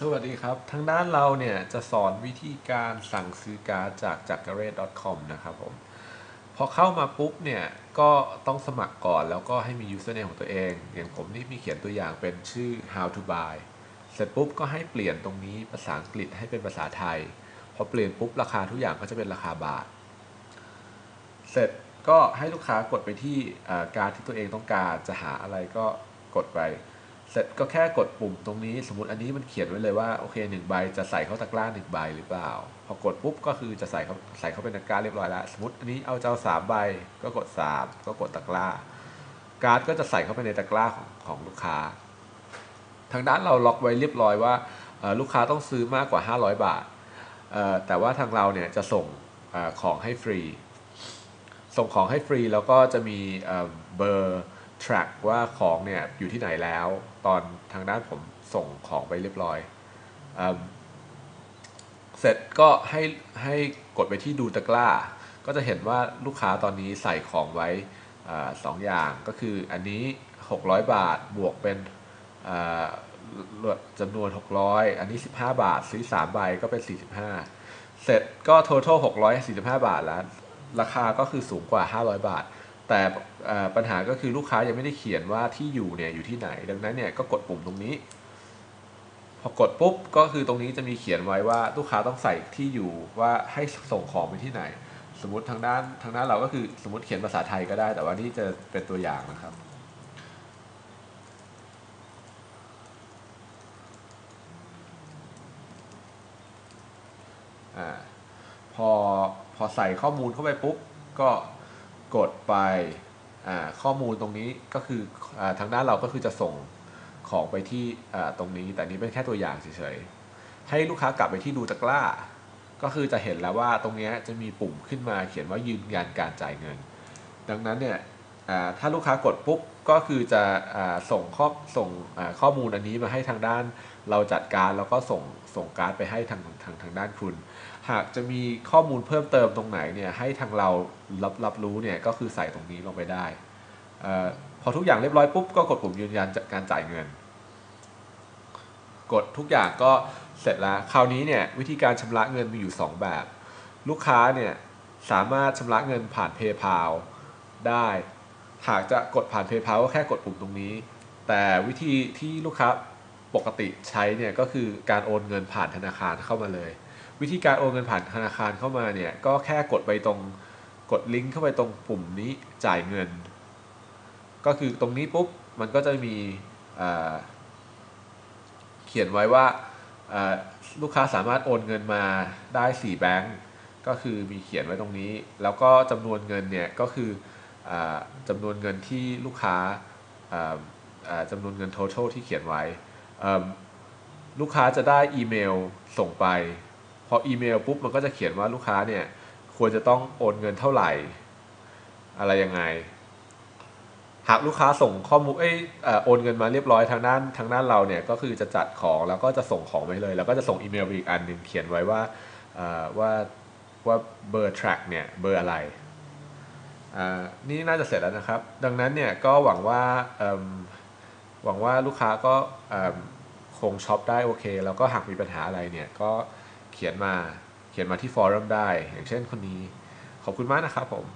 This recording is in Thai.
สวัสดีครับ ทางด้านเราเนี่ยจะสอนวิธีการสั่งซื้อการ์ดจากจักรเรศ .com นะครับผม พอเข้ามาปุ๊บเนี่ย ก็ต้องสมัครก่อนแล้วก็ให้มี username ของตัวเอง อย่างผมนี่มีเขียนตัวอย่างเป็นชื่อ how to buy เสร็จปุ๊บก็ให้เปลี่ยนตรงนี้ภาษาอังกฤษให้เป็นภาษาไทย พอเปลี่ยนปุ๊บราคาทุกอย่างก็จะเป็นราคาบาท เสร็จก็ให้ลูกค้ากดไปที่การดที่ตัวเองต้องการจะหาอะไรก็กดไป เสร็จก็แค่กดปุ่มตรงนี้สมมติอันนี้มันเขียนไว้เลยว่าโอเคหนึ่งใบจะใส่เข้าตะกร้าหนึ่งใบหรือเปล่า พอกดปุ๊บก็คือจะใส่เขาใส่เข้าเป็นตะกร้าเรียบร้อยแล้วสมมติอันนี้เอาเจ้าสามใบก็กดสามก็กดตะกร้า การ์ดก็จะใส่เข้าไปในตะกร้าของของลูกค้า ทางด้านเราล็อกไว้เรียบร้อยว่าลูกค้าต้องซื้อมากกว่า 500 บาท แต่ว่าทางเราเนี่ยจะส่งอของให้ฟรี ส่งของให้ฟรีแล้วก็จะมีเอ่อเบอร์ track ว่าของเนี่ยอยู่ที่ไหนแล้ว ตอนทางด้านผมส่งของไปเรียบร้อยเอเสร็จก็ให้ให้กดไปที่ดูตะกร้า ก็จะเห็นว่าลูกค้าตอนนี้ใส่ของไว้อสองอย่างก็คืออันนี้ 600 บาทบวกเป็นจำนวน 600 อันนี้ 15 บาท ซื้อ3ใบก็เป็น 45 เสร็จก็ total 645 บาทแล้ว ราคาก็คือสูงกว่า 500 บาท แต่ปัญหาก็คือลูกค้ายังไม่ได้เขียนว่าที่อยู่เนี่ยอยู่ที่ไหน ดังนั้นเนี่ยก็กดปุ่มตรงนี้ พอกดปุ๊บก็คือตรงนี้จะมีเขียนไว้ว่าลูกค้าต้องใส่ที่อยู่ว่าให้ส่งของไปที่ไหน สมมติทางด้านทางด้านเราก็คือสมมติเขียนภาษาไทยก็ได้ แต่ว่านี่จะเป็นตัวอย่างนะครับพอพอใส่ข้อมูลเข้าไปปุ๊บก็ กดไปข้อมูลตรงนี้ก็คืออทางด้านเราก็คือจะส่งของไปที่ตรงนี้ แต่นี้เป็นแค่ตัวอย่างเฉยๆ ให้ลูกค้ากลับไปที่ดูตะกร้า ก็คือจะเห็นแล้วว่าตรงเนี้ยจะมีปุ่มขึ้นมาเขียนว่ายืนยันการจ่ายเงิน ดังนั้นเนี่ยถ้าลูกค้ากดปุ๊บก็คือจะอ่าส่งข้อส่งอข้อมูลอันนี้มาให้ทางด้านเราจัดการแล้วก็ส่งส่งการ์ดไปให้ทางทางทางด้านคุณ หากจะมีข้อมูลเพิ่มเติมตรงไหนเนี่ยให้ทางเรารับรับรู้เนี่ยก็คือใส่ตรงนี้ลงไปได้อพอทุกอย่างเรียบร้อยปุ๊บก็กดปุ่มยืนยันจากการจ่ายเงิน กดทุกอย่างก็เสร็จแล้วคราวนี้เนี่ยวิธีการชำระเงินมีอยู่ 2 แบบ ลูกค้าเนี่ยสามารถชำระเงินผ่าน PayPal ได้ หากจะกดผ่าน PayPal ก็แค่กดปุ่มตรงนี้ แต่วิธีที่ลูกค้าปกติใช้เนี่ยก็คือการโอนเงินผ่านธนาคารเข้ามาเลย วิธีการโอนเงินผ่านธนาคารเข้ามาเนี่ยก็แค่กดไปตรงกดลิงก์เข้าไปตรงปุ่มนี้จ่ายเงิน ก็คือตรงนี้ปุ๊บมันก็จะมีเขียนไว้ว่าลูกค้าสามารถโอนเงินมาได้ 4 แบงก์ก็คือมีเขียนไว้ตรงนี้ แล้วก็จำนวนเงินเนี่ยก็คืออจำนวนเงินที่ลูกค้าจำนวนเงิน total ที่เขียนไว้ลูกค้าจะได้อีเมลส่งไป พออีเมลปุ๊บมันก็จะเขียนว่าลูกค้าเนี่ยควรจะต้องโอนเงินเท่าไหร่ อะไรยังไง หากลูกค้าส่งข้อมูลเอ้ยเอ่อโอนเงินมาเรียบร้อยทางด้านทางด้านเราเนี่ยก็คือจะจัดของแล้วก็จะส่งของไปเลย แล้วก็จะส่งอีเมลไปอีกอันหนึ่งเขียนไว้ว่าว่าว่าเบอร์ track เนี่ยเบอร์อะไรอ่านี่น่าจะเสร็จแล้วนะครับ ดังนั้นเนี่ยก็หวังว่าหวังว่าลูกค้าก็คงช็อปได้โอเค แล้วก็หากมีปัญหาอะไรเนี่ยก็ เขียนมาเขียนมาที่ฟอรัมได้ อย่างเช่นคนนี้ ขอบคุณมากนะครับผม